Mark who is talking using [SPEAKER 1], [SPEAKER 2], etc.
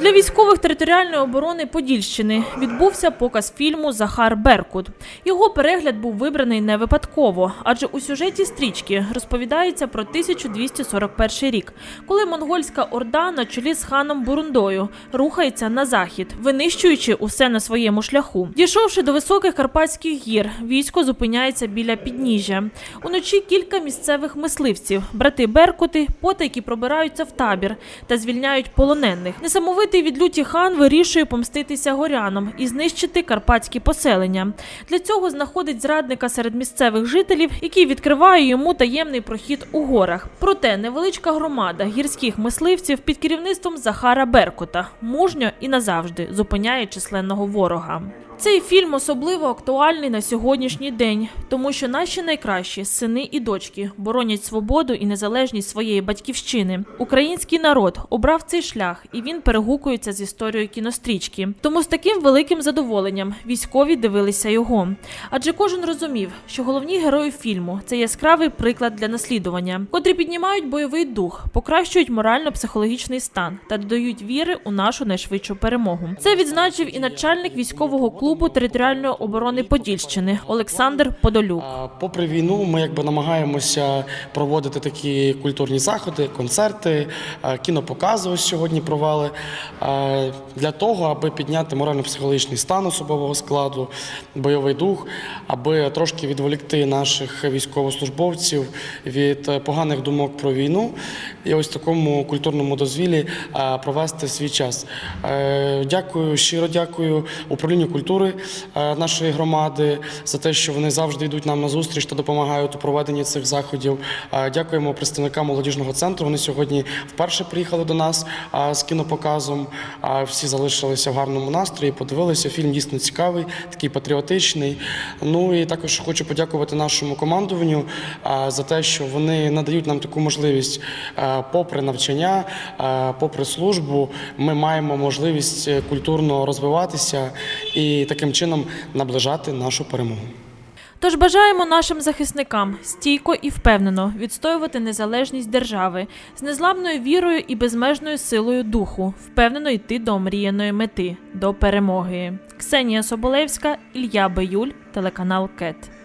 [SPEAKER 1] Для військових територіальної оборони Подільщини відбувся показ фільму Захар Беркут. Його перегляд був вибраний не випадково, адже у сюжеті стрічки розповідається про 1241 рік, коли монгольська орда на чолі з ханом Бурундою рухається на захід, винищуючи усе на своєму шляху. Дійшовши до високих карпатських гір, військо зупиняється біля підніжжя. Уночі кілька місцевих мисливців, брати Беркути, потайки пробираються в табір та звільняють полонених. Несамовитий від люті хан вирішує помститися горянам і знищити карпатські поселення. Для цього знаходить зрадника серед місцевих жителів, який відкриває йому таємний прохід у горах. Проте невеличка громада гірських мисливців під керівництвом Захара Беркута мужньо і назавжди зупиняє численного ворога. Цей фільм особливо актуальний на сьогоднішній день, тому що наші найкращі сини і дочки боронять свободу і незалежність своєї батьківщини. Український народ обрав цей шлях, і він перегукується з історією кінострічки. Тому з таким великим задоволенням військові дивилися його. Адже кожен розумів, що головні герої фільму це яскравий приклад для наслідування, котрі піднімають бойовий дух, покращують морально-психологічний стан та додають віри у нашу найшвидшу перемогу. Це відзначив і начальник військового клубу територіальної оборони Подільщини Олександр Подолюк.
[SPEAKER 2] Попри війну, ми якби намагаємося проводити такі культурні заходи, концерти, кінопокази ось сьогодні провели для того, аби підняти морально-психологічний стан особового складу, бойовий дух, аби трошки відволікти наших військовослужбовців від е, поганих думок про війну і ось такому культурному дозвіллі провести свій час. Е, Дякую, щиро дякую управлінню культури е, нашої громади за те, що вони завжди йдуть нам на зустріч та допомагають у проведенні цих заходів. Е, Дякуємо представникам молодіжного центру. Вони сьогодні вперше приїхали до нас е, з кінопоказом. Всі залишилися в гарному настрої, подивилися. Фільм дійсно цікавий, такий патріотичний. Ну і також хочу подякувати нашому командуванню за те, що вони надають нам таку можливість, попри навчання, попри службу, ми маємо можливість культурно розвиватися і таким чином наближати нашу перемогу.
[SPEAKER 1] Тож бажаємо нашим захисникам стійко і впевнено відстоювати незалежність держави з незламною вірою і безмежною силою духу, впевнено йти до омріяної мети до перемоги. Ксенія Соболевська, Ілля Биюль, телеканал КЕТ.